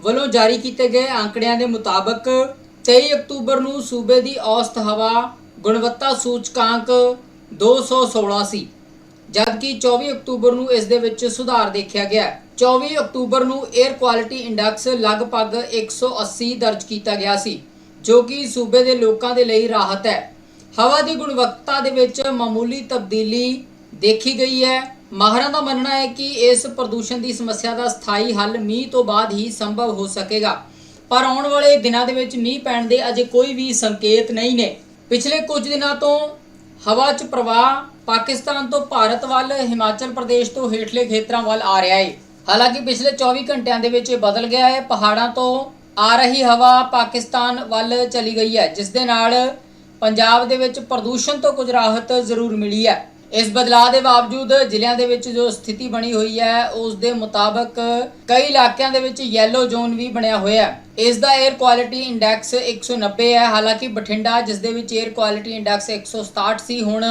ਵੱਲੋਂ ਜਾਰੀ ਕੀਤੇ ਗਏ ਅੰਕੜਿਆਂ ਦੇ ਮੁਤਾਬਕ 23 ਅਕਤੂਬਰ ਨੂੰ ਸੂਬੇ ਦੀ ਔਸਤ ਹਵਾ ਗੁਣਵੱਤਾ ਸੂਚਕਾਂਕ 216 ਸੀ ਜਦਕਿ 24 ਅਕਤੂਬਰ ਨੂੰ ਇਸ ਦੇ ਵਿੱਚ ਸੁਧਾਰ ਦੇਖਿਆ ਗਿਆ ਹੈ। 24 ਅਕਤੂਬਰ ਨੂੰ 에ਅਰ ਕੁਆਲਿਟੀ ਇੰਡੈਕਸ ਲਗਭਗ 180 ਦਰਜ ਕੀਤਾ ਗਿਆ ਸੀ, ਜੋ ਕਿ ਸੂਬੇ ਦੇ ਲੋਕਾਂ ਦੇ ਲਈ ਰਾਹਤ ਹੈ ਹਵਾ ਦੀ ਗੁਣਵੱਤਾ ਦੇ ਵਿੱਚ ਮਾਮੂਲੀ ਤਬਦੀਲੀ ਦੇਖੀ ਗਈ ਹੈ ਮਾਹਰਾਂ ਦਾ ਮੰਨਣਾ ਹੈ ਕਿ ਇਸ ਪ੍ਰਦੂਸ਼ਣ ਦੀ ਸਮੱਸਿਆ ਦਾ ਸਥਾਈ ਹੱਲ ਮੀਂਹ ਤੋਂ ਬਾਅਦ ਹੀ ਸੰਭਵ ਹੋ ਸਕੇਗਾ। ਪਰ ਆਉਣ ਵਾਲੇ ਦਿਨਾਂ ਦੇ ਵਿੱਚ ਮੀਂਹ ਪੈਣ ਦੇ ਅਜੇ ਕੋਈ ਵੀ ਸੰਕੇਤ ਨਹੀਂ ਨੇ। ਪਿਛਲੇ ਕੁਝ ਦਿਨਾਂ ਤੋਂ ਹਵਾ 'ਚ ਪ੍ਰਵਾਹ ਪਾਕਿਸਤਾਨ ਤੋਂ ਭਾਰਤ ਵੱਲ, ਹਿਮਾਚਲ ਪ੍ਰਦੇਸ਼ ਤੋਂ ਹੇਠਲੇ ਖੇਤਰਾਂ ਵੱਲ ਆ ਰਿਹਾ ਹੈ ਹਾਲਾਂਕਿ ਪਿਛਲੇ 24 ਘੰਟਿਆਂ ਦੇ ਵਿੱਚ ਇਹ ਬਦਲ ਗਿਆ ਹੈ। ਪਹਾੜਾਂ ਤੋਂ ਆ ਰਹੀ ਹਵਾ ਪਾਕਿਸਤਾਨ ਵੱਲ ਚਲੀ ਗਈ ਹੈ, ਜਿਸ ਦੇ ਨਾਲ ਪੰਜਾਬ ਦੇ ਵਿੱਚ ਪ੍ਰਦੂਸ਼ਣ ਤੋਂ ਕੁਝ ਰਾਹਤ ਜ਼ਰੂਰ ਮਿਲੀ ਹੈ। ਇਸ ਬਦਲਾਅ ਦੇ ਬਾਵਜੂਦ ਜ਼ਿਲ੍ਹਿਆਂ ਦੇ ਵਿੱਚ ਜੋ ਸਥਿਤੀ ਬਣੀ ਹੋਈ ਹੈ, ਉਸ ਦੇ ਮੁਤਾਬਕ ਕਈ ਇਲਾਕਿਆਂ ਦੇ ਵਿੱਚ ਯੈਲੋ ਜ਼ੋਨ ਵੀ ਬਣਿਆ ਹੋਇਆ ਹੈ। ਇਸ ਦਾ 에ਅਰ ਕੁਆਲਿਟੀ ਇੰਡੈਕਸ 190 ਹੈ। ਹਾਲਾਂਕਿ ਬਠਿੰਡਾ, ਜਿਸ ਦੇ ਵਿੱਚ 에ਅਰ ਕੁਆਲਿਟੀ ਇੰਡੈਕਸ 167 ਸੀ, ਹੁਣ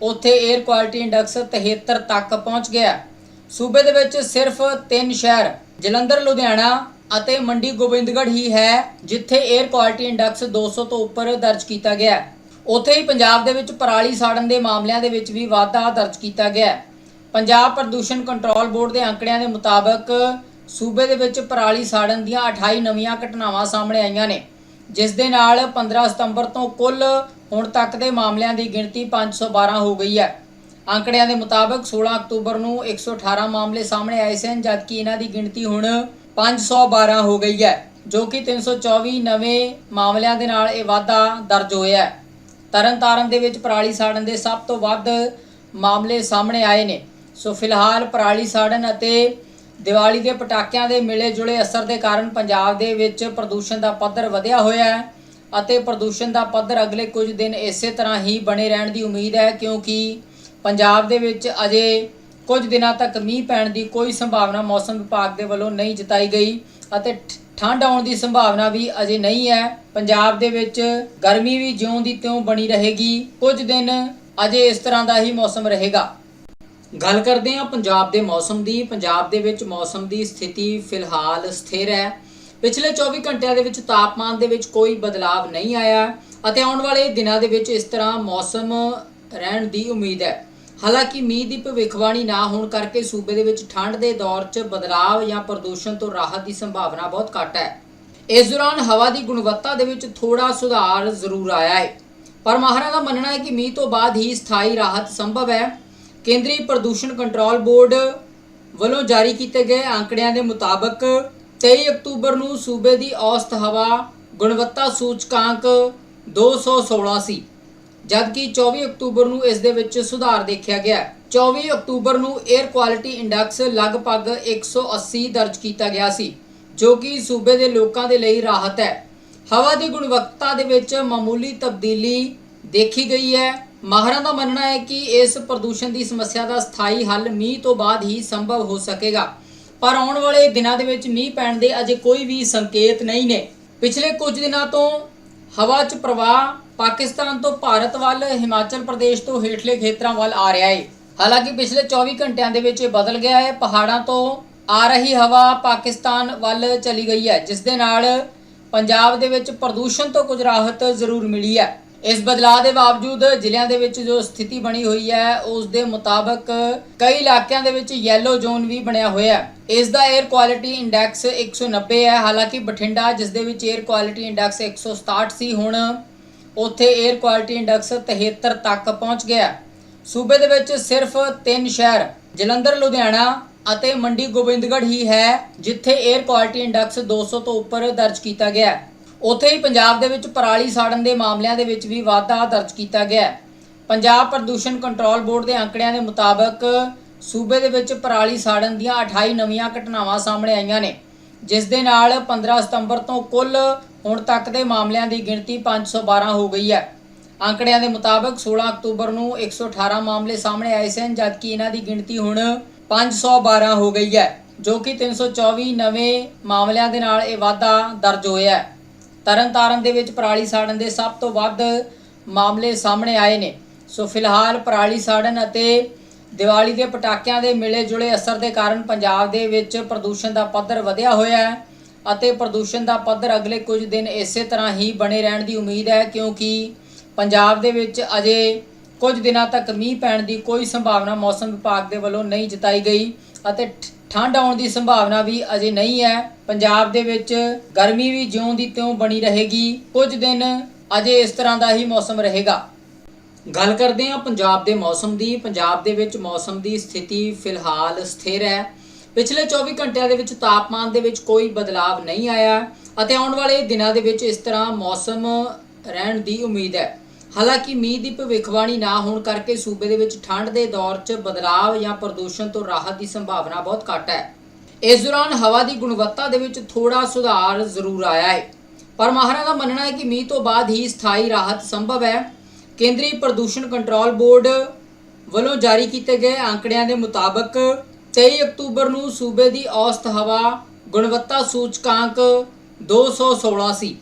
ਉੱਥੇ 에ਅਰ ਕੁਆਲਿਟੀ ਇੰਡੈਕਸ 73 ਤੱਕ ਪਹੁੰਚ ਗਿਆ ਸੂਬੇ ਦੇ ਵਿੱਚ ਸਿਰਫ ਤਿੰਨ ਸ਼ਹਿਰ, ਜਲੰਧਰ, ਲੁਧਿਆਣਾ ਅਤੇ ਮੰਡੀ ਗੋਬਿੰਦਗੜ੍ਹ ਹੀ ਹੈ, ਜਿੱਥੇ 에ਅਰ ਕੁਆਲਿਟੀ ਇੰਡੈਕਸ 200 ਤੋਂ ਉੱਪਰ ਦਰਜ ਕੀਤਾ ਗਿਆ ਉੱਥੇ ਹੀ ਪੰਜਾਬ ਦੇ ਵਿੱਚ ਪਰਾਲੀ ਸਾੜਨ ਦੇ ਮਾਮਲਿਆਂ ਦੇ ਵਿੱਚ ਵੀ ਵਾਧਾ ਦਰਜ ਕੀਤਾ ਗਿਆ ਹੈ। ਪੰਜਾਬ ਪ੍ਰਦੂਸ਼ਣ ਕੰਟਰੋਲ ਬੋਰਡ ਦੇ ਅੰਕੜਿਆਂ ਦੇ ਮੁਤਾਬਕ ਸੂਬੇ ਦੇ ਵਿੱਚ ਪਰਾਲੀ ਸਾੜਨ ਦੀਆਂ 28 ਨਵੀਆਂ ਘਟਨਾਵਾਂ ਸਾਹਮਣੇ ਆਈਆਂ ਨੇ, ਜਿਸ ਦੇ ਨਾਲ 15 ਸਤੰਬਰ ਤੋਂ ਕੁੱਲ ਹੁਣ ਤੱਕ ਦੇ ਮਾਮਲਿਆਂ ਦੀ ਗਿਣਤੀ 512 ਹੋ ਗਈ ਹੈ। ਅੰਕੜਿਆਂ ਦੇ ਮੁਤਾਬਕ 16 ਅਕਤੂਬਰ ਨੂੰ 118 ਮਾਮਲੇ ਸਾਹਮਣੇ ਆਏ ਸਨ, ਜਦਕਿ ਇਹਨਾਂ ਦੀ ਗਿਣਤੀ ਹੁਣ 512 ਹੋ ਗਈ ਹੈ, ਜੋ ਕਿ 324 ਨਵੇਂ ਮਾਮਲਿਆਂ ਦੇ ਨਾਲ ਇਹ ਵਾਧਾ ਦਰਜ ਹੋਇਆ ਹੈ। ਤਰਨਤਾਰਨ ਦੇ ਵਿੱਚ ਪਰਾਲੀ ਸਾੜਨ ਦੇ ਸਭ ਤੋਂ ਵੱਧ ਮਾਮਲੇ ਸਾਹਮਣੇ ਆਏ ਨੇ। ਸੋ ਫਿਲਹਾਲ ਪਰਾਲੀ ਸਾੜਨ ਅਤੇ ਦੀਵਾਲੀ ਦੇ ਪਟਾਕਿਆਂ ਦੇ ਮਿਲੇ ਜੁਲੇ ਅਸਰ ਦੇ ਕਾਰਨ ਪੰਜਾਬ ਦੇ ਵਿੱਚ ਪ੍ਰਦੂਸ਼ਣ ਦਾ ਪੱਧਰ ਵਧਿਆ ਹੋਇਆ ਹੈ ਅਤੇ ਪ੍ਰਦੂਸ਼ਣ ਦਾ ਪੱਧਰ ਅਗਲੇ ਕੁਝ ਦਿਨ ਇਸੇ ਤਰ੍ਹਾਂ ਹੀ ਬਣੇ ਰਹਿਣ ਦੀ ਉਮੀਦ ਹੈ, ਕਿਉਂਕਿ ਪੰਜਾਬ ਦੇ ਵਿੱਚ ਅਜੇ ਕੁਝ ਦਿਨਾਂ ਤੱਕ ਮੀਂਹ ਪੈਣ ਦੀ ਕੋਈ ਸੰਭਾਵਨਾ ਮੌਸਮ ਵਿਭਾਗ ਦੇ ਵੱਲੋਂ ਨਹੀਂ ਜਤਾਈ ਗਈ ਅਤੇ ਠ- ਠੰਡ ਆਉਣ ਦੀ ਸੰਭਾਵਨਾ ਵੀ ਅਜੇ ਨਹੀਂ ਹੈ। ਪੰਜਾਬ ਦੇ ਵਿੱਚ ਗਰਮੀ ਵੀ ਜਿਉਂ ਦੀ ਤਿਉਂ ਬਣੀ ਰਹੇਗੀ। ਕੁਝ ਦਿਨ ਅਜੇ ਇਸ ਤਰ੍ਹਾਂ ਦਾ ਹੀ ਮੌਸਮ ਰਹੇਗਾ। ਗੱਲ ਕਰਦੇ ਹਾਂ ਪੰਜਾਬ ਦੇ ਮੌਸਮ ਦੀ। ਪੰਜਾਬ ਦੇ ਵਿੱਚ ਮੌਸਮ ਦੀ ਸਥਿਤੀ ਫਿਲਹਾਲ ਸਥਿਰ ਹੈ। ਪਿਛਲੇ 24 ਘੰਟਿਆਂ ਦੇ ਵਿੱਚ ਤਾਪਮਾਨ ਦੇ ਵਿੱਚ ਕੋਈ ਬਦਲਾਅ ਨਹੀਂ ਆਇਆ। ਅਤੇ ਆਉਣ ਵਾਲੇ ਦਿਨਾਂ ਦੇ ਵਿੱਚ ਇਸ ਤਰ੍ਹਾਂ ਮੌਸਮ ਰਹਿਣ ਦੀ ਉਮੀਦ ਹੈ। ਹਾਲਾਂਕਿ ਮੀਂਹ ਦੀ ਭਵਿੱਖਬਾਣੀ ਨਾ ਹੋਣ ਕਰਕੇ ਸੂਬੇ ਦੇ ਵਿੱਚ ਠੰਡ ਦੇ ਦੌਰ 'ਚ ਬਦਲਾਅ ਜਾਂ ਪ੍ਰਦੂਸ਼ਣ ਤੋਂ ਰਾਹਤ ਦੀ ਸੰਭਾਵਨਾ ਬਹੁਤ ਘੱਟ ਹੈ। ਇਸ ਦੌਰਾਨ ਹਵਾ ਦੀ ਗੁਣਵੱਤਾ ਦੇ ਵਿੱਚ ਥੋੜਾ ਸੁਧਾਰ ਜ਼ਰੂਰ ਆਇਆ ਹੈ। ਪਰ ਮਾਹਰਾਂ ਦਾ ਮੰਨਣਾ ਹੈ ਕਿ ਮੀਂਹ ਤੋਂ ਬਾਅਦ ਹੀ ਸਥਾਈ ਰਾਹਤ ਸੰਭਵ ਹੈ। ਕੇਂਦਰੀ ਪ੍ਰਦੂਸ਼ਣ ਕੰਟਰੋਲ ਬੋਰਡ ਵੱਲੋਂ ਜਾਰੀ ਕੀਤੇ ਗਏ ਅੰਕੜਿਆਂ ਦੇ ਮੁਤਾਬਕ 23 ਅਕਤੂਬਰ ਨੂੰ ਸੂਬੇ ਦੀ ਔਸਤ ਹਵਾ ਗੁਣਵੱਤਾ ਸੂਚਕਾਂਕ 216 ਸੀ। ਜਦਕਿ 24 ਅਕਤੂਬਰ ਨੂੰ ਇਸ ਦੇ ਵਿੱਚ ਸੁਧਾਰ ਦੇਖਿਆ ਗਿਆ ਹੈ। 24 ਅਕਤੂਬਰ ਨੂੰ 에ਅਰ ਕੁਆਲਿਟੀ ਇੰਡੈਕਸ ਲਗਭਗ 180 ਦਰਜ ਕੀਤਾ ਗਿਆ ਸੀ, ਜੋ ਕਿ ਸੂਬੇ ਦੇ ਲੋਕਾਂ ਦੇ ਲਈ ਰਾਹਤ ਹੈ। ਹਵਾ ਦੀ ਗੁਣਵੱਤਾ ਦੇ ਵਿੱਚ ਮਾਮੂਲੀ ਤਬਦੀਲੀ ਦੇਖੀ ਗਈ ਹੈ। ਮਾਹਰਾਂ ਦਾ ਮੰਨਣਾ ਹੈ ਕਿ ਇਸ ਪ੍ਰਦੂਸ਼ਣ ਦੀ ਸਮੱਸਿਆ ਦਾ ਸਥਾਈ ਹੱਲ ਮੀਂਹ ਤੋਂ ਬਾਅਦ ਹੀ ਸੰਭਵ ਹੋ ਸਕੇਗਾ। ਪਰ ਆਉਣ ਵਾਲੇ ਦਿਨਾਂ ਦੇ ਵਿੱਚ ਮੀਂਹ ਪੈਣ ਦੇ ਅਜੇ ਕੋਈ ਵੀ ਸੰਕੇਤ ਨਹੀਂ ਨੇ। ਪਿਛਲੇ ਕੁਝ ਦਿਨਾਂ ਤੋਂ ਹਵਾ 'ਚ ਪ੍ਰਵਾਹ ਪਾਕਿਸਤਾਨ ਤੋਂ ਭਾਰਤ ਵੱਲ, ਹਿਮਾਚਲ ਪ੍ਰਦੇਸ਼ ਤੋਂ ਹੇਠਲੇ ਖੇਤਰਾਂ ਵੱਲ ਆ ਰਿਹਾ ਹੈ ਹਾਲਾਂਕਿ ਪਿਛਲੇ 24 ਘੰਟਿਆਂ ਦੇ ਵਿੱਚ ਇਹ ਬਦਲ ਗਿਆ ਹੈ ਪਹਾੜਾਂ ਤੋਂ ਆ ਰਹੀ ਹਵਾ ਪਾਕਿਸਤਾਨ ਵੱਲ ਚਲੀ ਗਈ ਹੈ ਜਿਸ ਦੇ ਨਾਲ ਪੰਜਾਬ ਦੇ ਵਿੱਚ ਪ੍ਰਦੂਸ਼ਣ ਤੋਂ ਕੁਝ ਰਾਹਤ ਜ਼ਰੂਰ ਮਿਲੀ ਹੈ ਇਸ ਬਦਲਾਅ ਦੇ ਬਾਵਜੂਦ ਜ਼ਿਲ੍ਹਿਆਂ ਦੇ ਵਿੱਚ ਜੋ ਸਥਿਤੀ ਬਣੀ ਹੋਈ ਹੈ ਉਸ ਦੇ ਮੁਤਾਬਕ ਕਈ ਇਲਾਕਿਆਂ ਦੇ ਵਿੱਚ ਯੈਲੋ ਜ਼ੋਨ ਵੀ ਬਣਿਆ ਹੋਇਆ ਹੈ ਇਸ ਦਾ 에ਅਰ ਕੁਆਲਿਟੀ ਇੰਡੈਕਸ 190 ਹੈ ਹਾਲਾਂਕਿ ਬਠਿੰਡਾ, ਜਿਸ ਦੇ ਵਿੱਚ 에ਅਰ ਕੁਆਲਿਟੀ ਇੰਡੈਕਸ 167 ਸੀ, ਹੁਣ ਉੱਥੇ 에ਅਰ ਕੁਆਲਿਟੀ ਇੰਡੈਕਸ 73 ਤੱਕ ਪਹੁੰਚ ਗਿਆ। ਸੂਬੇ ਦੇ ਵਿੱਚ ਸਿਰਫ ਤਿੰਨ ਸ਼ਹਿਰ, ਜਲੰਧਰ, ਲੁਧਿਆਣਾ ਅਤੇ ਮੰਡੀ ਗੋਬਿੰਦਗੜ੍ਹ ਹੀ ਹੈ, ਜਿੱਥੇ 에ਅਰ ਕੁਆਲਿਟੀ ਇੰਡੈਕਸ 200 ਤੋਂ ਉੱਪਰ ਦਰਜ ਕੀਤਾ ਗਿਆ। ਉੱਥੇ ਹੀ ਪੰਜਾਬ ਦੇ ਵਿੱਚ ਪਰਾਲੀ ਸਾੜਨ ਦੇ ਮਾਮਲਿਆਂ ਦੇ ਵਿੱਚ ਵੀ ਵਾਧਾ ਦਰਜ ਕੀਤਾ ਗਿਆ। ਪੰਜਾਬ ਪ੍ਰਦੂਸ਼ਣ ਕੰਟਰੋਲ ਬੋਰਡ ਦੇ ਅੰਕੜਿਆਂ ਦੇ ਮੁਤਾਬਕ ਸੂਬੇ ਦੇ ਵਿੱਚ ਪਰਾਲੀ ਸਾੜਨ ਦੀਆਂ 28 ਨਵੀਆਂ ਘਟਨਾਵਾਂ ਸਾਹਮਣੇ ਆਈਆਂ ਨੇ, ਜਿਸ ਦੇ ਨਾਲ 15 ਸਤੰਬਰ ਤੋਂ ਕੁੱਲ ਹੁਣ ਤੱਕ ਦੇ ਮਾਮਲਿਆਂ ਦੀ ਗਿਣਤੀ 512 ਹੋ ਗਈ ਹੈ। ਅੰਕੜਿਆਂ ਦੇ ਮੁਤਾਬਕ 16 ਅਕਤੂਬਰ ਨੂੰ 118 ਮਾਮਲੇ ਸਾਹਮਣੇ ਆਏ ਸਨ, ਜਦਕਿ ਇਹਨਾਂ ਦੀ ਗਿਣਤੀ ਹੁਣ 512 ਹੋ ਗਈ ਹੈ, ਜੋ ਕਿ 324 ਨਵੇਂ ਮਾਮਲਿਆਂ ਦੇ ਨਾਲ ਇਹ ਵਾਧਾ ਦਰਜ ਹੋਇਆ ਹੈ। ਤਰਨਤਾਰਨ ਦੇ ਵਿੱਚ ਪਰਾਲੀ ਸਾੜਨ ਦੇ ਸਭ ਤੋਂ ਵੱਧ ਮਾਮਲੇ ਸਾਹਮਣੇ ਆਏ ਨੇ। ਸੋ ਫਿਲਹਾਲ ਪਰਾਲੀ ਸਾੜਨ ਅਤੇ ਦੀਵਾਲੀ ਦੇ ਪਟਾਕਿਆਂ ਦੇ ਮਿਲੇ ਜੁਲੇ ਅਸਰ ਦੇ ਕਾਰਨ ਪੰਜਾਬ ਦੇ ਵਿੱਚ ਪ੍ਰਦੂਸ਼ਣ ਦਾ ਪੱਧਰ ਵਧਿਆ ਹੋਇਆ ਹੈ। ਅਤੇ ਪ੍ਰਦੂਸ਼ਣ ਦਾ ਪੱਧਰ ਅਗਲੇ ਕੁਝ ਦਿਨ ਇਸੇ ਤਰ੍ਹਾਂ ਹੀ ਬਣੇ ਰਹਿਣ ਦੀ ਉਮੀਦ ਹੈ, ਕਿਉਂਕਿ ਪੰਜਾਬ ਦੇ ਵਿੱਚ ਅਜੇ ਕੁਝ ਦਿਨਾਂ ਤੱਕ ਮੀਂਹ ਪੈਣ ਦੀ ਕੋਈ ਸੰਭਾਵਨਾ ਮੌਸਮ ਵਿਭਾਗ ਦੇ ਵੱਲੋਂ ਨਹੀਂ ਜਤਾਈ ਗਈ ਅਤੇ ਠ- ਠੰਡ ਆਉਣ ਦੀ ਸੰਭਾਵਨਾ ਵੀ ਅਜੇ ਨਹੀਂ ਹੈ। ਪੰਜਾਬ ਦੇ ਵਿੱਚ ਗਰਮੀ ਵੀ ਜਿਉਂ ਦੀ ਤਿਉਂ ਬਣੀ ਰਹੇਗੀ। ਕੁਝ ਦਿਨ ਅਜੇ ਇਸ ਤਰ੍ਹਾਂ ਦਾ ਹੀ ਮੌਸਮ ਰਹੇਗਾ। ਗੱਲ ਕਰਦੇ ਹਾਂ ਪੰਜਾਬ ਦੇ ਮੌਸਮ ਦੀ। ਪੰਜਾਬ ਦੇ ਵਿੱਚ ਮੌਸਮ ਦੀ ਸਥਿਤੀ ਫਿਲਹਾਲ ਸਥਿਰ ਹੈ। ਪਿਛਲੇ 24 ਘੰਟਿਆਂ ਦੇ ਵਿੱਚ ਤਾਪਮਾਨ ਦੇ ਵਿੱਚ ਕੋਈ ਬਦਲਾਅ ਨਹੀਂ ਆਇਆ ਅਤੇ ਆਉਣ ਵਾਲੇ ਦਿਨਾਂ ਦੇ ਵਿੱਚ ਇਸ ਤਰ੍ਹਾਂ ਮੌਸਮ ਰਹਿਣ ਦੀ ਉਮੀਦ ਹੈ। ਹਾਲਾਂਕਿ ਮੀਂਹ ਦੀ ਭਵਿੱਖਬਾਣੀ ਨਾ ਹੋਣ ਕਰਕੇ ਸੂਬੇ ਦੇ ਵਿੱਚ ਠੰਡ ਦੇ ਦੌਰ 'ਚ ਬਦਲਾਅ ਜਾਂ ਪ੍ਰਦੂਸ਼ਣ ਤੋਂ ਰਾਹਤ ਦੀ ਸੰਭਾਵਨਾ ਬਹੁਤ ਘੱਟ ਹੈ। ਇਸ ਦੌਰਾਨ ਹਵਾ ਦੀ ਗੁਣਵੱਤਾ ਦੇ ਵਿੱਚ ਥੋੜਾ ਸੁਧਾਰ ਜ਼ਰੂਰ ਆਇਆ ਹੈ। ਪਰ ਮਾਹਰਾਂ ਦਾ ਮੰਨਣਾ ਹੈ ਕਿ ਮੀਂਹ ਤੋਂ ਬਾਅਦ ਹੀ ਸਥਾਈ ਰਾਹਤ ਸੰਭਵ ਹੈ। ਕੇਂਦਰੀ ਪ੍ਰਦੂਸ਼ਣ ਕੰਟਰੋਲ ਬੋਰਡ ਵੱਲੋਂ ਜਾਰੀ ਕੀਤੇ ਗਏ ਅੰਕੜਿਆਂ ਦੇ ਮੁਤਾਬਕ 23 ਅਕਤੂਬਰ ਨੂੰ ਸੂਬੇ ਦੀ ਔਸਤ ਹਵਾ ਗੁਣਵੱਤਾ ਸੂਚਕਾਂਕ 216 ਸੀ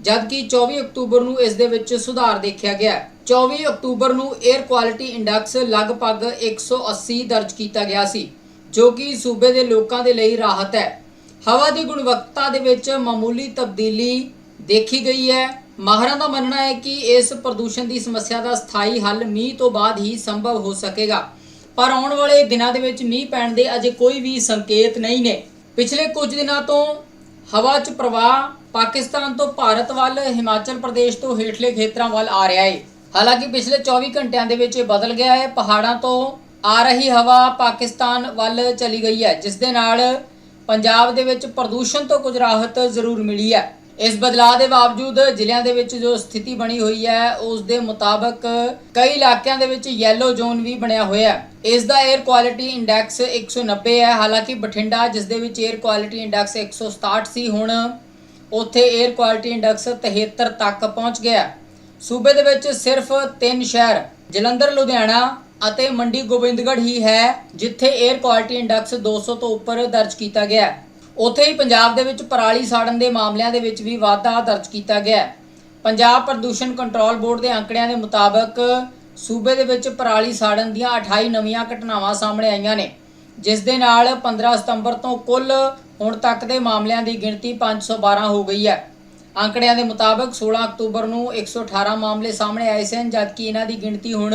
ਜਦਕਿ 24 ਅਕਤੂਬਰ ਨੂੰ ਇਸ ਦੇ ਵਿੱਚ ਸੁਧਾਰ ਦੇਖਿਆ ਗਿਆ। ਹੈ। 24 ਅਕਤੂਬਰ ਨੂੰ 에ਅਰ ਕੁਆਲਿਟੀ ਇੰਡੈਕਸ ਲਗਭਗ 180 ਦਰਜ ਕੀਤਾ ਗਿਆ ਸੀ, ਜੋ ਕਿ ਸੂਬੇ ਦੇ ਲੋਕਾਂ ਦੇ ਲਈ ਰਾਹਤ ਹੈ। ਹਵਾ ਦੀ ਗੁਣਵੱਤਾ ਦੇ ਵਿੱਚ ਮਾਮੂਲੀ ਤਬਦੀਲੀ ਦੇਖੀ ਗਈ ਹੈ। ਮਾਹਰਾਂ ਦਾ ਮੰਨਣਾ ਹੈ ਕਿ ਇਸ ਪ੍ਰਦੂਸ਼ਣ ਦੀ ਸਮੱਸਿਆ ਦਾ ਸਥਾਈ ਹੱਲ ਮੀਂਹ ਤੋਂ ਬਾਅਦ ਹੀ ਸੰਭਵ ਹੋ ਸਕੇਗਾ। ਪਰ ਆਉਣ ਵਾਲੇ ਦਿਨਾਂ ਦੇ ਵਿੱਚ ਮੀਂਹ ਪੈਣ ਦੇ ਅਜੇ ਕੋਈ ਵੀ ਸੰਕੇਤ ਨਹੀਂ ਨੇ। ਪਿਛਲੇ ਕੁਝ ਦਿਨਾਂ ਤੋਂ ਹਵਾ 'ਚ ਪ੍ਰਵਾਹ ਪਾਕਿਸਤਾਨ ਤੋਂ ਭਾਰਤ ਵੱਲ, ਹਿਮਾਚਲ ਪ੍ਰਦੇਸ਼ ਤੋਂ ਹੇਠਲੇ ਖੇਤਰਾਂ ਵੱਲ ਆ ਰਿਹਾ ਹੈ ਹਾਲਾਂਕਿ ਪਿਛਲੇ 24 ਘੰਟਿਆਂ ਦੇ ਵਿੱਚ ਇਹ ਬਦਲ ਗਿਆ ਹੈ ਪਹਾੜਾਂ ਤੋਂ ਆ ਰਹੀ ਹਵਾ ਪਾਕਿਸਤਾਨ ਵੱਲ ਚਲੀ ਗਈ ਹੈ, ਜਿਸ ਦੇ ਨਾਲ ਪੰਜਾਬ ਦੇ ਵਿੱਚ ਪ੍ਰਦੂਸ਼ਣ ਤੋਂ ਕੁਝ ਰਾਹਤ ਜ਼ਰੂਰ ਮਿਲੀ ਹੈ। ਇਸ ਬਦਲਾਅ ਦੇ ਬਾਵਜੂਦ ਜ਼ਿਲ੍ਹਿਆਂ ਦੇ ਵਿੱਚ ਜੋ ਸਥਿਤੀ ਬਣੀ ਹੋਈ ਹੈ, ਉਸ ਦੇ ਮੁਤਾਬਕ ਕਈ ਇਲਾਕਿਆਂ ਦੇ ਵਿੱਚ ਯੈਲੋ ਜ਼ੋਨ ਵੀ ਬਣਿਆ ਹੋਇਆ ਹੈ। ਇਸ ਦਾ 에ਅਰ ਕੁਆਲਿਟੀ ਇੰਡੈਕਸ 190 ਹੈ। ਹਾਲਾਂਕਿ ਬਠਿੰਡਾ, ਜਿਸ ਦੇ ਵਿੱਚ 에ਅਰ ਕੁਆਲਿਟੀ ਇੰਡੈਕਸ 167 ਸੀ, ਹੁਣ ਉੱਥੇ 에ਅਰ ਕੁਆਲਿਟੀ ਇੰਡੈਕਸ 73 ਤੱਕ ਪਹੁੰਚ ਗਿਆ ਸੂਬੇ ਦੇ ਵਿੱਚ ਸਿਰਫ ਤਿੰਨ ਸ਼ਹਿਰ, ਜਲੰਧਰ, ਲੁਧਿਆਣਾ ਅਤੇ ਮੰਡੀ ਗੋਬਿੰਦਗੜ੍ਹ ਹੀ ਹੈ, ਜਿੱਥੇ 에ਅਰ ਕੁਆਲਿਟੀ ਇੰਡੈਕਸ 200 ਤੋਂ ਉੱਪਰ ਦਰਜ ਕੀਤਾ ਗਿਆ ਉੱਥੇ ਹੀ ਪੰਜਾਬ ਦੇ ਵਿੱਚ ਪਰਾਲੀ ਸਾੜਨ ਦੇ ਮਾਮਲਿਆਂ ਦੇ ਵਿੱਚ ਵੀ ਵਾਧਾ ਦਰਜ ਕੀਤਾ ਗਿਆ ਹੈ। ਪੰਜਾਬ ਪ੍ਰਦੂਸ਼ਣ ਕੰਟਰੋਲ ਬੋਰਡ ਦੇ ਅੰਕੜਿਆਂ ਦੇ ਮੁਤਾਬਕ ਸੂਬੇ ਦੇ ਵਿੱਚ ਪਰਾਲੀ ਸਾੜਨ ਦੀਆਂ 28 ਨਵੀਆਂ ਘਟਨਾਵਾਂ ਸਾਹਮਣੇ ਆਈਆਂ ਨੇ, ਜਿਸ ਦੇ ਨਾਲ 15 ਸਤੰਬਰ ਤੋਂ ਕੁੱਲ ਹੁਣ ਤੱਕ ਦੇ ਮਾਮਲਿਆਂ ਦੀ ਗਿਣਤੀ 512 ਹੋ ਗਈ ਹੈ। ਅੰਕੜਿਆਂ ਦੇ ਮੁਤਾਬਕ 16 ਅਕਤੂਬਰ ਨੂੰ 118 ਮਾਮਲੇ ਸਾਹਮਣੇ ਆਏ ਸਨ, ਜਦਕਿ ਇਹਨਾਂ ਦੀ ਗਿਣਤੀ ਹੁਣ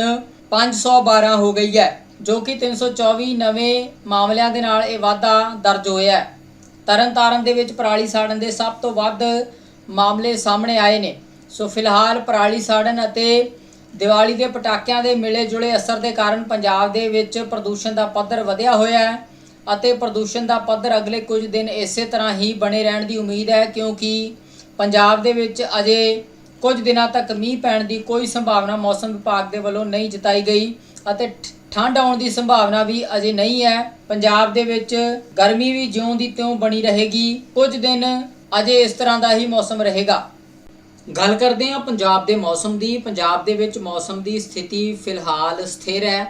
512 ਹੋ ਗਈ ਹੈ, ਜੋ ਕਿ 324 ਨਵੇਂ ਮਾਮਲਿਆਂ ਦੇ ਨਾਲ ਇਹ ਵਾਧਾ ਦਰਜ ਹੋਇਆ ਹੈ। ਤਰਨਤਾਰਨ ਦੇ ਵਿੱਚ ਪਰਾਲੀ ਸਾੜਨ ਦੇ ਸਭ ਤੋਂ ਵੱਧ ਮਾਮਲੇ ਸਾਹਮਣੇ ਆਏ ਨੇ। ਸੋ ਫਿਲਹਾਲ ਪਰਾਲੀ ਸਾੜਨ ਅਤੇ ਦੀਵਾਲੀ ਦੇ ਪਟਾਕਿਆਂ ਦੇ ਮਿਲੇ ਜੁਲੇ ਅਸਰ ਦੇ ਕਾਰਨ ਪੰਜਾਬ ਦੇ ਵਿੱਚ ਪ੍ਰਦੂਸ਼ਣ ਦਾ ਪੱਧਰ ਵਧਿਆ ਹੋਇਆ ਹੈ ਅਤੇ ਪ੍ਰਦੂਸ਼ਣ ਦਾ ਪੱਧਰ ਅਗਲੇ ਕੁਝ ਦਿਨ ਇਸੇ ਤਰ੍ਹਾਂ ਹੀ ਬਣੇ ਰਹਿਣ ਦੀ ਉਮੀਦ ਹੈ, ਕਿਉਂਕਿ ਪੰਜਾਬ ਦੇ ਵਿੱਚ ਅਜੇ ਕੁਝ ਦਿਨਾਂ ਤੱਕ ਮੀਂਹ ਪੈਣ ਦੀ ਕੋਈ ਸੰਭਾਵਨਾ ਮੌਸਮ ਵਿਭਾਗ ਦੇ ਵੱਲੋਂ ਨਹੀਂ ਜਤਾਈ ਗਈ ਅਤੇ ਠ- ਠੰਡ ਆਉਣ ਦੀ ਸੰਭਾਵਨਾ ਵੀ ਅਜੇ ਨਹੀਂ ਹੈ। ਪੰਜਾਬ ਦੇ ਵਿੱਚ ਗਰਮੀ ਵੀ ਜਿਉਂ ਦੀ ਤਿਉਂ ਬਣੀ ਰਹੇਗੀ। ਕੁਝ ਦਿਨ ਅਜੇ ਇਸ ਤਰ੍ਹਾਂ ਦਾ ਹੀ ਮੌਸਮ ਰਹੇਗਾ। ਗੱਲ ਕਰਦੇ ਹਾਂ ਪੰਜਾਬ ਦੇ ਮੌਸਮ ਦੀ। ਪੰਜਾਬ ਦੇ ਵਿੱਚ ਮੌਸਮ ਦੀ ਸਥਿਤੀ ਫਿਲਹਾਲ ਸਥਿਰ ਹੈ।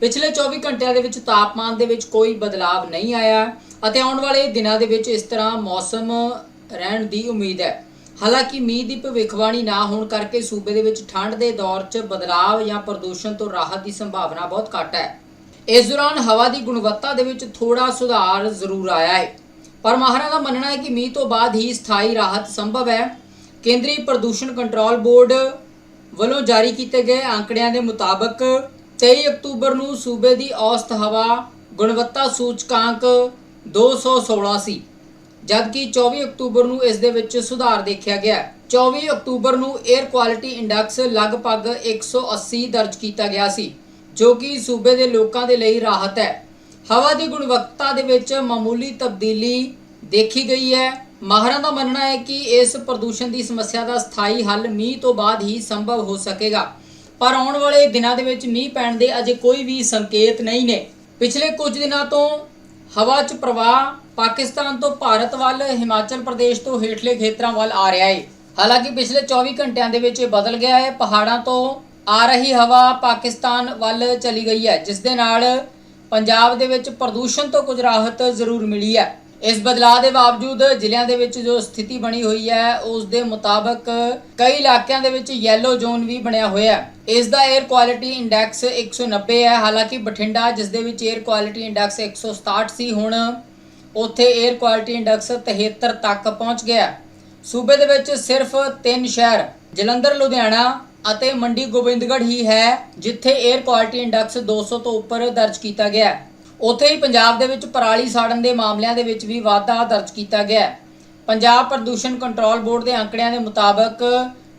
ਪਿਛਲੇ 24 ਘੰਟਿਆਂ ਦੇ ਵਿੱਚ ਤਾਪਮਾਨ ਦੇ ਵਿੱਚ ਕੋਈ ਬਦਲਾਅ ਨਹੀਂ ਆਇਆ। ਅਤੇ ਆਉਣ ਵਾਲੇ ਦਿਨਾਂ ਦੇ ਵਿੱਚ ਇਸ ਤਰ੍ਹਾਂ ਮੌਸਮ ਰਹਿਣ ਦੀ ਉਮੀਦ ਹੈ। ਹਾਲਾਂਕਿ ਮੀਂਹ ਦੀ ਭਵਿੱਖਬਾਣੀ ਨਾ ਹੋਣ ਕਰਕੇ ਸੂਬੇ ਦੇ ਵਿੱਚ ਠੰਡ ਦੇ ਦੌਰ 'ਚ ਬਦਲਾਅ ਜਾਂ ਪ੍ਰਦੂਸ਼ਣ ਤੋਂ ਰਾਹਤ ਦੀ ਸੰਭਾਵਨਾ ਬਹੁਤ ਘੱਟ ਹੈ। ਇਸ ਦੌਰਾਨ ਹਵਾ ਦੀ ਗੁਣਵੱਤਾ ਦੇ ਵਿੱਚ ਥੋੜਾ ਸੁਧਾਰ ਜ਼ਰੂਰ ਆਇਆ ਹੈ। ਪਰ ਮਾਹਰਾਂ ਦਾ ਮੰਨਣਾ ਹੈ ਕਿ ਮੀਂਹ ਤੋਂ ਬਾਅਦ ਹੀ ਸਥਾਈ ਰਾਹਤ ਸੰਭਵ ਹੈ। ਕੇਂਦਰੀ ਪ੍ਰਦੂਸ਼ਣ ਕੰਟਰੋਲ ਬੋਰਡ ਵੱਲੋਂ ਜਾਰੀ ਕੀਤੇ ਗਏ ਅੰਕੜਿਆਂ ਦੇ ਮੁਤਾਬਕ 23 ਅਕਤੂਬਰ ਨੂੰ ਸੂਬੇ ਦੀ ਔਸਤ ਹਵਾ ਗੁਣਵੱਤਾ ਸੂਚਕਾਂਕ 216 ਸੀ। ਜਦਕਿ 24 ਅਕਤੂਬਰ ਨੂੰ ਇਸ ਦੇ ਵਿੱਚ ਸੁਧਾਰ ਦੇਖਿਆ ਗਿਆ ਹੈ। 24 ਅਕਤੂਬਰ ਨੂੰ 에ਅਰ ਕੁਆਲਿਟੀ ਇੰਡੈਕਸ ਲਗਭਗ 180 ਦਰਜ ਕੀਤਾ ਗਿਆ ਸੀ, ਜੋ ਕਿ ਸੂਬੇ ਦੇ ਲੋਕਾਂ ਦੇ ਲਈ ਰਾਹਤ ਹੈ। ਹਵਾ ਦੀ ਗੁਣਵੱਤਾ ਦੇ ਵਿੱਚ ਮਾਮੂਲੀ ਤਬਦੀਲੀ ਦੇਖੀ ਗਈ ਹੈ। ਮਾਹਰਾਂ ਦਾ ਮੰਨਣਾ ਹੈ ਕਿ ਇਸ ਪ੍ਰਦੂਸ਼ਣ ਦੀ ਸਮੱਸਿਆ ਦਾ ਸਥਾਈ ਹੱਲ ਮੀਂਹ ਤੋਂ ਬਾਅਦ ਹੀ ਸੰਭਵ ਹੋ ਸਕੇਗਾ। ਪਰ ਆਉਣ ਵਾਲੇ ਦਿਨਾਂ ਦੇ ਵਿੱਚ ਮੀਂਹ ਪੈਣ ਦੇ ਅਜੇ ਕੋਈ ਵੀ ਸੰਕੇਤ ਨਹੀਂ ਨੇ। ਪਿਛਲੇ ਕੁਝ ਦਿਨਾਂ ਤੋਂ ਹਵਾ 'ਚ ਪ੍ਰਵਾਹ ਪਾਕਿਸਤਾਨ ਤੋਂ ਭਾਰਤ ਵੱਲ, ਹਿਮਾਚਲ ਪ੍ਰਦੇਸ਼ ਤੋਂ ਹੇਠਲੇ ਖੇਤਰਾਂ ਵੱਲ ਆ ਰਿਹਾ ਹੈ ਹਾਲਾਂਕਿ ਪਿਛਲੇ 24 ਘੰਟਿਆਂ ਦੇ ਵਿੱਚ ਇਹ ਬਦਲ ਗਿਆ ਹੈ ਪਹਾੜਾਂ ਤੋਂ ਆ ਰਹੀ ਹਵਾ ਪਾਕਿਸਤਾਨ ਵੱਲ ਚਲੀ ਗਈ ਹੈ, ਜਿਸ ਦੇ ਨਾਲ ਪੰਜਾਬ ਦੇ ਵਿੱਚ ਪ੍ਰਦੂਸ਼ਣ ਤੋਂ ਕੁਝ ਰਾਹਤ ਜ਼ਰੂਰ ਮਿਲੀ ਹੈ। ਇਸ ਬਦਲਾਅ ਦੇ ਬਾਵਜੂਦ ਜ਼ਿਲ੍ਹਿਆਂ ਦੇ ਵਿੱਚ ਜੋ ਸਥਿਤੀ ਬਣੀ ਹੋਈ ਹੈ, ਉਸ ਦੇ ਮੁਤਾਬਕ ਕਈ ਇਲਾਕਿਆਂ ਦੇ ਵਿੱਚ ਯੈਲੋ ਜ਼ੋਨ ਵੀ ਬਣਿਆ ਹੋਇਆ ਹੈ। ਇਸ ਦਾ 에ਅਰ ਕੁਆਲਿਟੀ ਇੰਡੈਕਸ 190 ਹੈ। ਹਾਲਾਂਕਿ ਬਠਿੰਡਾ, ਜਿਸ ਦੇ ਵਿੱਚ 에ਅਰ ਕੁਆਲਿਟੀ ਇੰਡੈਕਸ 167 ਸੀ, ਹੁਣ ਉੱਥੇ 에ਅਰ ਕੁਆਲਿਟੀ ਇੰਡੈਕਸ 73 ਤੱਕ ਪਹੁੰਚ ਗਿਆ। ਸੂਬੇ ਦੇ ਵਿੱਚ ਸਿਰਫ ਤਿੰਨ ਸ਼ਹਿਰ, ਜਲੰਧਰ, ਲੁਧਿਆਣਾ ਅਤੇ ਮੰਡੀ ਗੋਬਿੰਦਗੜ੍ਹ ਹੀ ਹੈ, ਜਿੱਥੇ 에ਅਰ ਕੁਆਲਿਟੀ ਇੰਡੈਕਸ 200 ਤੋਂ ਉੱਪਰ ਦਰਜ ਕੀਤਾ ਗਿਆ। ਉੱਥੇ ਹੀ ਪੰਜਾਬ ਦੇ ਵਿੱਚ ਪਰਾਲੀ ਸਾੜਨ ਦੇ ਮਾਮਲਿਆਂ ਦੇ ਵਿੱਚ ਵੀ ਵਾਧਾ ਦਰਜ ਕੀਤਾ ਗਿਆ। ਪੰਜਾਬ ਪ੍ਰਦੂਸ਼ਣ ਕੰਟਰੋਲ ਬੋਰਡ ਦੇ ਅੰਕੜਿਆਂ ਦੇ ਮੁਤਾਬਕ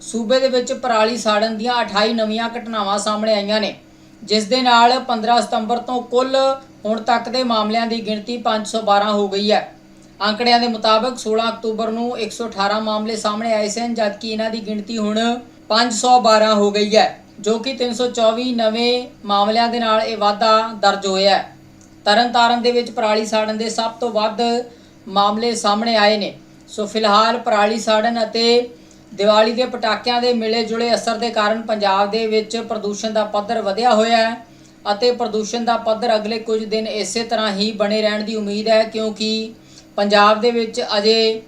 ਸੂਬੇ ਦੇ ਵਿੱਚ ਪਰਾਲੀ ਸਾੜਨ ਦੀਆਂ 28 ਨਵੀਆਂ ਘਟਨਾਵਾਂ ਸਾਹਮਣੇ ਆਈਆਂ ਨੇ। ਜਿਸ ਦੇ ਨਾਲ 15 ਸਤੰਬਰ ਤੋਂ ਕੁੱਲ ਹੁਣ ਤੱਕ ਦੇ ਮਾਮਲਿਆਂ ਦੀ ਗਿਣਤੀ 512 ਹੋ ਗਈ ਹੈ। ਅੰਕੜਿਆਂ ਦੇ ਮੁਤਾਬਕ 16 ਅਕਤੂਬਰ ਨੂੰ 118 ਮਾਮਲੇ ਸਾਹਮਣੇ ਆਏ ਸਨ, ਜਦਕਿ ਇਹਨਾਂ ਦੀ ਗਿਣਤੀ ਹੁਣ 512 ਹੋ ਗਈ ਹੈ, ਜੋ ਕਿ 324 ਨਵੇਂ ਮਾਮਲਿਆਂ ਦੇ ਨਾਲ ਇਹ ਵਾਧਾ ਦਰਜ ਹੋਇਆ ਹੈ। ਤਰਨਤਾਰਨ ਦੇ ਵਿੱਚ ਪਰਾਲੀ ਸਾੜਨ ਦੇ ਸਭ ਤੋਂ ਵੱਧ ਮਾਮਲੇ ਸਾਹਮਣੇ ਆਏ ਨੇ। ਸੋ ਫਿਲਹਾਲ ਪਰਾਲੀ ਸਾੜਨ ਅਤੇ ਦੀਵਾਲੀ ਦੇ ਪਟਾਕਿਆਂ ਦੇ ਮਿਲੇ ਜੁਲੇ ਅਸਰ ਦੇ ਕਾਰਨ ਪੰਜਾਬ ਦੇ ਵਿੱਚ ਪ੍ਰਦੂਸ਼ਣ ਦਾ ਪੱਧਰ ਵਧਿਆ ਹੋਇਆ ਹੈ ਅਤੇ ਪ੍ਰਦੂਸ਼ਣ ਦਾ ਪੱਧਰ ਅਗਲੇ ਕੁਝ ਦਿਨ ਇਸੇ ਤਰ੍ਹਾਂ ਹੀ ਬਣੇ ਰਹਿਣ ਦੀ ਉਮੀਦ ਹੈ ਕਿਉਂਕਿ ਪੰਜਾਬ ਦੇ ਵਿੱਚ ਅਜੇ